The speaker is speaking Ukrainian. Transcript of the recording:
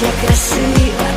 я красива.